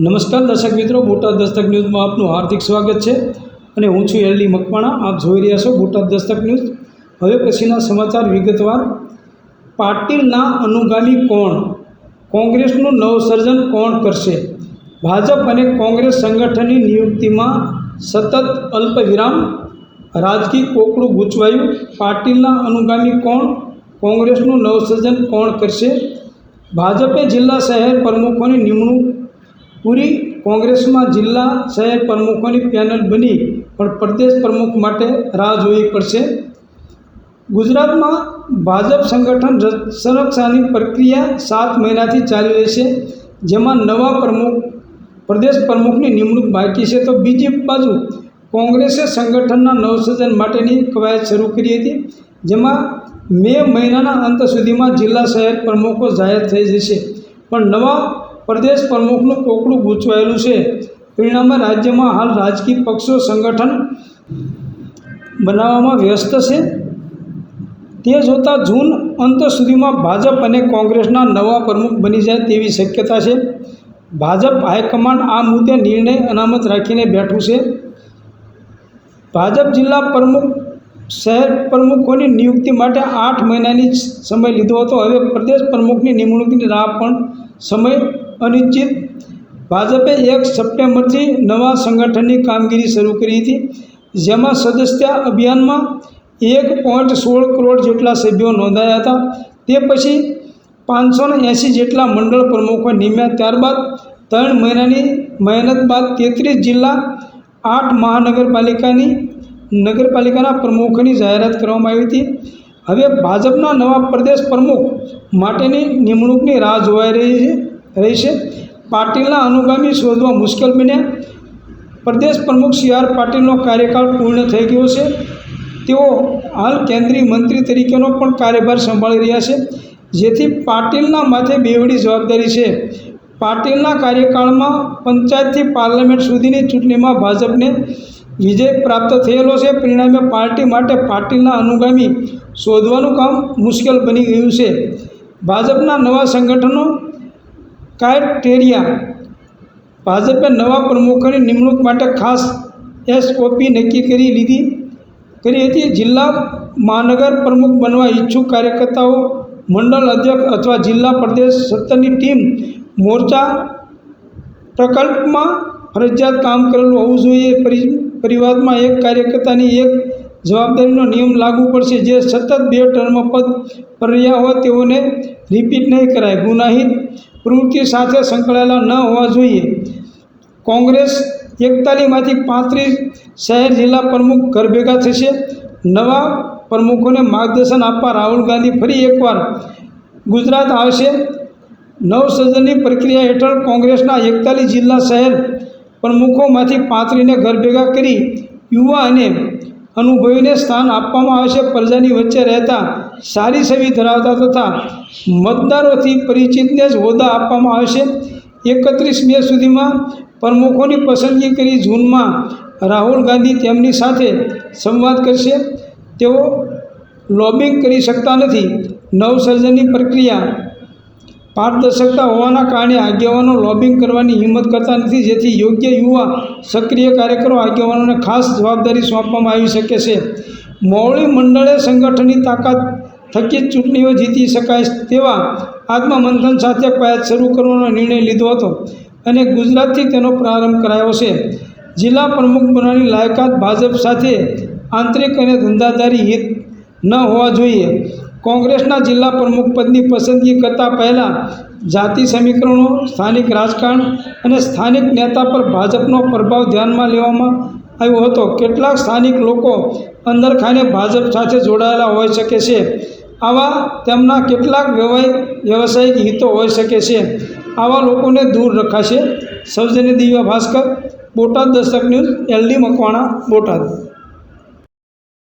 નમસ્કાર દર્શક મિત્રો, બોટાદ દસ્તક ન્યૂઝમાં આપનું હાર્દિક સ્વાગત છે અને હું છું એલડી મકવાણા. આપ જોઈ રહ્યા છો બોટાદ દસ્તક ન્યૂઝ. હવે પછીના સમાચાર વિગતવાર. પાટીલના અનુગામી કોણ? કોંગ્રેસનું નવસર્જન કોણ કરશે? ભાજપ અને કોંગ્રેસ સંગઠનની નિયુક્તિમાં સતત અલ્પવિરામ. રાજકીય કોકડું ગૂંચવાયું. પાટીલના અનુગામી કોણ? કોંગ્રેસનું નવસર્જન કોણ કરશે? ભાજપે જિલ્લા શહેર પ્રમુખોની નિમણૂક પૂરી કોંગ્રેસમાં જિલ્લા શહેર પ્રમુખોની પેનલ બની, પણ પ્રદેશ પ્રમુખ માટે રાહ જોવી પડશે. ગુજરાતમાં ભાજપ સંગઠન સંરક્ષાની પ્રક્રિયા સાત મહિનાથી ચાલી રહી છે, જેમાં નવા પ્રમુખ, પ્રદેશ પ્રમુખની નિમણૂક બાકી છે, તો બીજી બાજુ કોંગ્રેસે સંગઠનના નવસર્જન માટેની કવાયત શરૂ કરી હતી, જેમાં મે મહિનાના અંત સુધીમાં જિલ્લા શહેર પ્રમુખો જાહેર થઈ જશે. પણ નવા પ્રદેશ પ્રમુખનું પોકડું ગૂંચવાયેલું છે. પરિણામે રાજ્યમાં હાલ રાજકીય પક્ષો સંગઠન બનાવવામાં વ્યસ્ત છે. તે જોતાં જૂન અંત સુધીમાં ભાજપ અને કોંગ્રેસના નવા પ્રમુખ બની જાય તેવી શક્યતા છે. ભાજપ હાઈકમાન્ડ આ મુદ્દે નિર્ણય અનામત રાખીને બેઠું છે. ભાજપ જિલ્લા પ્રમુખ, શહેર પ્રમુખોની નિયુક્તિ માટે આઠ મહિનાની સમય લીધો હતો. હવે પ્રદેશ પ્રમુખની નિમણૂકની રાહ પણ સમય અનિશ્ચિત. ભાજપે એક સપ્ટેમ્બરથી નવા સંગઠનની કામગીરી શરૂ કરી હતી, જેમાં સદસ્ય અભિયાનમાં એક પોઈન્ટ સોળ કરોડ જેટલા સભ્યો નોંધાયા હતા. તે પછી પાંચસો એંસી જેટલા મંડળ પ્રમુખો નિમ્યા. ત્યારબાદ ત્રણ મહિનાની મહેનત બાદ તેત્રીસ જિલ્લા આઠ મહાનગરપાલિકાની નગરપાલિકાના પ્રમુખોની જાહેરાત કરવામાં આવી હતી. હવે ભાજપના નવા પ્રદેશ પ્રમુખ માટેની નિમણૂકની રાહ જોવાઈ રહી રહી છે. પાટીલના અનુગામી શોધવા મુશ્કેલ બન્યા પ્રદેશ પ્રમુખ સી આર પાટીલનો કાર્યકાળ પૂર્ણ થઈ ગયો છે. તેઓ હાલ કેન્દ્રીય મંત્રી તરીકેનો પણ કાર્યભાર સંભાળી રહ્યા છે. જેથી પાટીલના માથે બેવડી જવાબદારી છે. પાટીલના કાર્યકાળમાં પંચાયતથી પાર્લામેન્ટ સુધીની ચૂંટણીમાં ભાજપને વિજય પ્રાપ્ત થયેલો છે. પરિણામે પાર્ટી માટે પાર્ટીના અનુગામી શોધવાનું કામ મુશ્કેલ બની ગયું છે. ભાજપના નવા સંગઠનો કાયટેરિયા. ભાજપે નવા પ્રમુખોની નિમણૂક માટે ખાસ એસઓપી નક્કી કરી લીધી, કરી હતી. જિલ્લા મહાનગર પ્રમુખ બનવા ઈચ્છુક કાર્યકર્તાઓ, મંડળ અધ્યક્ષ અથવા જિલ્લા પ્રદેશ સત્તરની ટીમ મોરચા પ્રકલ્પમાં ફરજિયાત કામ કરેલું હોવું જોઈએ. પરિવારમાં એક કાર્યકર્તાની એક જવાબદારીનો નિયમ લાગુ પડશે. જે સતત બે ટર્મ પદ પર રહ્યા હોય તેઓને રિપીટ નહીં કરાય. ગુનાહિત પ્રવૃત્તિ સાથે સંકળાયેલા ન હોવા જોઈએ. કોંગ્રેસ એકતાલીસમાંથી પાંત્રીસ શહેર જિલ્લા પ્રમુખ ઘર ભેગા થશે. નવા પ્રમુખોને માર્ગદર્શન આપવા રાહુલ ગાંધી ફરી એકવાર ગુજરાત આવશે. નવસર્જનની પ્રક્રિયા હેઠળ કોંગ્રેસના એકતાલીસ જિલ્લા શહેર પ્રમુખોમાંથી પાંત્રીને ઘર ભેગા કરી યુવા અને અનુભવીને સ્થાન આપવામાં આવશે પ્રજાની વચ્ચે રહેતા સારી છબી ધરાવતા તથા મતદારોથી પરિચિતને જ હોદ્દા આપવામાં આવે છે. એકત્રીસ મે સુધીમાં પ્રમુખોની પસંદગી કરી જૂનમાં રાહુલ ગાંધી તેમની સાથે સંવાદ કરશે. તેઓ લોબિંગ કરી શકતા નથી. નવસર્જનની પ્રક્રિયા પારદર્શકતા હોવાના કારણે આગેવાનો લોબિંગ કરવાની હિંમત કરતા નથી, જેથી યોગ્ય યુવા સક્રિય કાર્યકરો આગેવાનોને ખાસ જવાબદારી સોંપવામાં આવી શકે છે. મોવડી મંડળે સંગઠનની તાકાત થકી ચૂંટણીઓ જીતી શકાય તેવા આત્મમંથન સાથે કવાયત શરૂ કરવાનો નિર્ણય લીધો હતો અને ગુજરાતથી તેનો પ્રારંભ કરાયો છે. જિલ્લા પ્રમુખ બનવાની લાયકાત ભાજપ સાથે આંતરિક અને ધંધાદારી હિત ન હોવા જોઈએ. કોંગ્રેસના જિલ્લા પ્રમુખ પદની પસંદગી કરતાં પહેલાં જાતિ સમીકરણો, સ્થાનિક રાજકારણ અને સ્થાનિક નેતા પર ભાજપનો પ્રભાવ ધ્યાનમાં લેવામાં આવ્યો હતો. કેટલાક સ્થાનિક લોકો અંદર ખાને ભાજપ સાથે જોડાયેલા હોઈ શકે છે. આવા તેમના કેટલાક વ્યવહાય વ્યવસાયિક હિતો હોઈ શકે છે. આવા લોકોને દૂર રખાશે સૌજન્ય દિવ્યા ભાસ્કર, બોટાદ દસ્તક ન્યૂઝ, એલડી મકવાણા, બોટાદ.